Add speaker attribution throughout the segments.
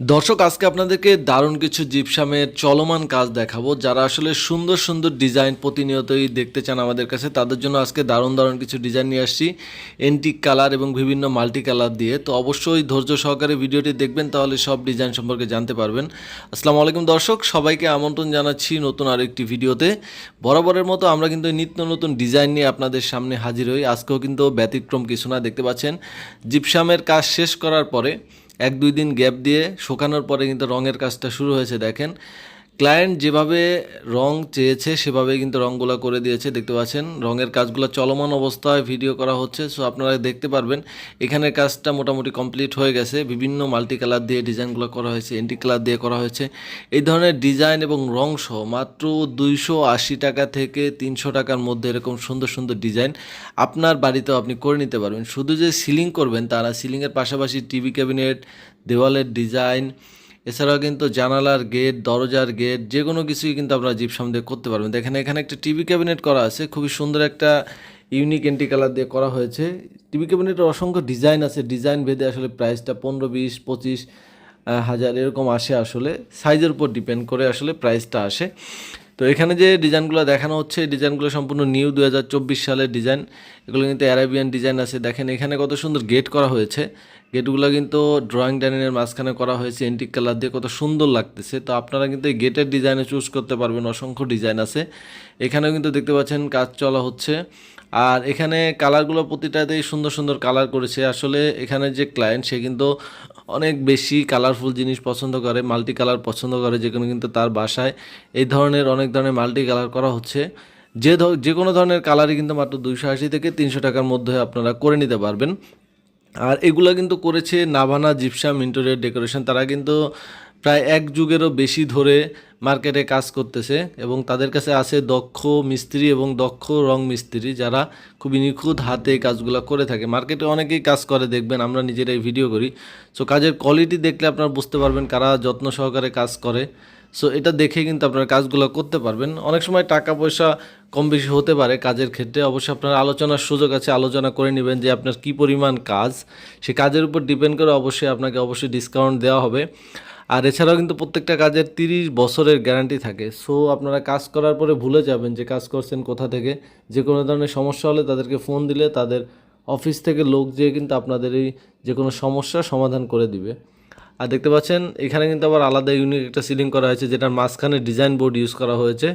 Speaker 1: দর্শক, আজকে আপনাদেরকে দারুণ কিছু জিপসামের চলমান কাজ দেখাবো। যারা আসলে সুন্দর সুন্দর ডিজাইন প্রতিনিয়তই দেখতে চান আমাদের কাছে, তাদের জন্য আজকে দারুণ দারুণ কিছু ডিজাইন নিয়ে আসছি। এন্টিক কালার এবং বিভিন্ন মাল্টি কালার দিয়ে। তো অবশ্যই ধৈর্য সহকারে ভিডিওটি দেখবেন, তাহলে সব ডিজাইন সম্পর্কে জানতে পারবেন। আসসালামু আলাইকুম দর্শক, সবাইকে আমন্ত্রণ জানাচ্ছি নতুন আরেকটি ভিডিওতে। বরাবরের মতো আমরা কিন্তু নিত্য নতুন ডিজাইন নিয়ে আপনাদের সামনে হাজির হই। আজকেও কিন্তু ব্যতিক্রম কিছু না, দেখতে পাচ্ছেন। জিপসামের কাজ শেষ করার পরে এক দুই দিন গ্যাপ দিয়ে শুকানোর পরে কিন্তু রঙের কাজটা শুরু হয়েছে দেখেন। ক্লায়েন্ট যেভাবে রং চেয়েছে, সেভাবে কিন্তু রঙগুলো করে দিয়েছে, দেখতে পাচ্ছেন। রঙের কাজগুলো চলমান অবস্থায় ভিডিও করা হচ্ছে, সো আপনারা দেখতে পারবেন। এখানের কাজটা মোটামুটি কমপ্লিট হয়ে গেছে। বিভিন্ন মাল্টি কালার দিয়ে ডিজাইনগুলো করা হয়েছে এন্টি কালার দিয়ে করা হয়েছে। এই ধরনের ডিজাইন এবং রং সহ মাত্র দুইশো আশি টাকা থেকে তিনশো টাকার মধ্যে এরকম সুন্দর সুন্দর ডিজাইন আপনার বাড়িতেও আপনি করে নিতে পারবেন। শুধু যে সিলিং করবেন তারা সিলিংয়ের পাশাপাশি টিভি ক্যাবিনেট, দেওয়ালের ডিজাইন এছাড়াও কিন্তু জানালার গেট, দরজার গেট যে কোনো কিছুই কিন্তু আপনারা জিপ দিয়ে করতে পারবেন। দেখেন, এখানে একটা টিভি ক্যাবিনেট করা আছে। খুবই সুন্দর একটা ইউনিক এন্টি কালার দিয়ে করা হয়েছে। টিভি ক্যাবিনেটের অসংখ্য ডিজাইন আছে। ডিজাইন ভেদে আসলে প্রাইসটা পনেরো, বিশ, পঁচিশ হাজার এরকম আসে আসলে। সাইজের উপর ডিপেন্ড করে আসলে প্রাইসটা আসে। তো এখানে যে ডিজাইনগুলো দেখানো হচ্ছে, এই ডিজাইনগুলো সম্পূর্ণ নিউ দু হাজার চব্বিশ সালের ডিজাইন। এগুলো কিন্তু অ্যারাবিয়ান ডিজাইন আছে। দেখেন, এখানে কত সুন্দর গেট করা হয়েছে। গেটগুলো কিন্তু ড্রয়িং ডাইনিংয়ের মাঝখানে করা হয়েছে এন্টিক কালার দিয়ে। কত সুন্দর লাগতেছে। তো আপনারা কিন্তু এই গেটের ডিজাইনে চুজ করতে পারবেন। অসংখ্য ডিজাইন আছে। এখানেও কিন্তু দেখতে পাচ্ছেন কাজ চলা হচ্ছে। আর এখানে কালারগুলো প্রতিটাতেই সুন্দর সুন্দর কালার করেছে। আসলে এখানে যে ক্লায়েন্ট সে কিন্তু অনেক বেশি কালারফুল জিনিস পছন্দ করে মাল্টি কালার পছন্দ করে যে কোনো কিন্তু তার বাসায়। এই ধরনের অনেক ধরনের মাল্টি কালার করা হচ্ছে। যে যে কোনো ধরনের কালারই কিন্তু মাত্র দুইশো আশি থেকে তিনশো টাকার মধ্যে আপনারা করে নিতে পারবেন। আর এগুলো কিন্তু করেছে নাভানা জিপসাম ইন্টেরিয়ার ডেকোরেশন তারা কিন্তু প্রায় এক যুগেরও বেশি ধরে মার্কেটে কাজ করতেছে এবং তাদের কাছে আছে দক্ষ মিস্ত্রি এবং দক্ষ রং মিস্ত্রি যারা খুবই নিখুঁত হাতে কাজগুলো করে থাকে। মার্কেটে অনেকেই কাজ করে, দেখবেন আমরা নিজেরাই ভিডিও করি। সো কাজের কোয়ালিটি দেখলে আপনারা বুঝতে পারবেন কারা যত্ন সহকারে কাজ করে। সো এটা দেখে কিন্তু আপনারা কাজগুলো করতে পারবেন। অনেক সময় টাকা পয়সা কম বেশি হতে পারে কাজের ক্ষেত্রে। অবশ্যই আপনার আলোচনার সুযোগ আছে, আলোচনা করে নেবেন যে আপনার কি পরিমাণ কাজ। সে কাজের উপর ডিপেন্ড করে অবশ্যই আপনাকে অবশ্যই ডিসকাউন্ট দেওয়া হবে। আর এছাড়াও কিন্তু প্রত্যেকটা কাজের তিরিশ বছরের গ্যারান্টি থাকে। সো আপনারা কাজ করার পরে ভুলে যাবেন যে কাজ করছেন কোথা থেকে। যে কোনো ধরনের সমস্যা হলে তাদেরকে ফোন দিলে তাদের অফিস থেকে লোক যেয়ে কিন্তু আপনাদের এই যে কোনো সমস্যার সমাধান করে দিবে। আর দেখতে পাচ্ছেন, এখানে কিন্তু আবার আলাদা ইউনিক একটা সিলিং করা হয়েছে, যেটার মাঝখানে ডিজাইন বোর্ড ইউজ করা হয়েছে।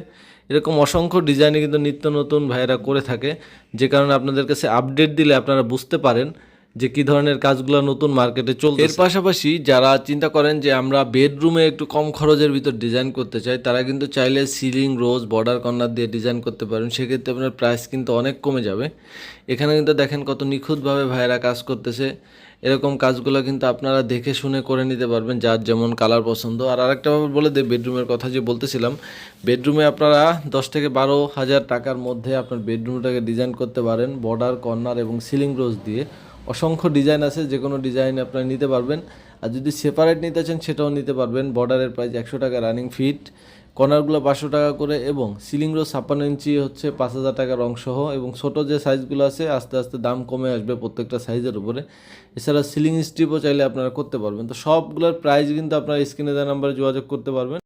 Speaker 1: এরকম অসংখ্য ডিজাইনে কিন্তু নিত্য নতুন ভাইয়েরা করে থাকে। যে কারণে আপনাদের কাছে আপডেট দিলে আপনারা বুঝতে পারেন যে কি ধরনের কাজগুলো নতুন মার্কেটে চলছে এর পাশাপাশি যারা চিন্তা করেন যে আমরা বেডরুমে একটু কম খরচের ভিতর ডিজাইন করতে চাই, তারা কিন্তু চাইলে সিলিং রোজ বর্ডার কর্নার দিয়ে ডিজাইন করতে পারেন। সেক্ষেত্রে আপনার প্রাইস কিন্তু অনেক কমে যাবে। এখানে কিন্তু দেখেন কত নিখুঁতভাবে ভাইয়েরা কাজ করতেছে। এরকম কাজগুলো কিন্তু আপনারা দেখে শুনে করে নিতে পারবেন, যার যেমন কালার পছন্দ। আর আরেকটা বলে দেয় বেডরুমের কথা যে বলতেছিলাম বেডরুমে আপনারা দশ থেকে বারো হাজার টাকার মধ্যে আপনার বেডরুমটাকে ডিজাইন করতে পারেন বর্ডার কর্নার এবং সিলিং রোজ দিয়ে। অসংখ্য ডিজাইন আছে, যে কোনো ডিজাইন আপনারা নিতে পারবেন। আর যদি সেপারেট নিতে চান, সেটাও নিতে পারবেন। বর্ডারের প্রাইস একশো টাকা রানিং ফিট কর্নারগুলো পাঁচশো টাকা করে এবং সিলিং রো ছাপ্পান্ন ইঞ্চি হচ্ছে পাঁচ হাজার টাকার অংশহ এবং ছোট যে সাইজগুলো আছে, আস্তে আস্তে দাম কমে আসবে প্রত্যেকটা সাইজের উপরে। এছাড়া সিলিং স্ট্রিপও চাইলে আপনারা করতে পারবেন। তো সবগুলোর প্রাইস কিন্তু আপনারা স্ক্রিনে দেওয়া নাম্বারে যোগাযোগ করতে পারবেন।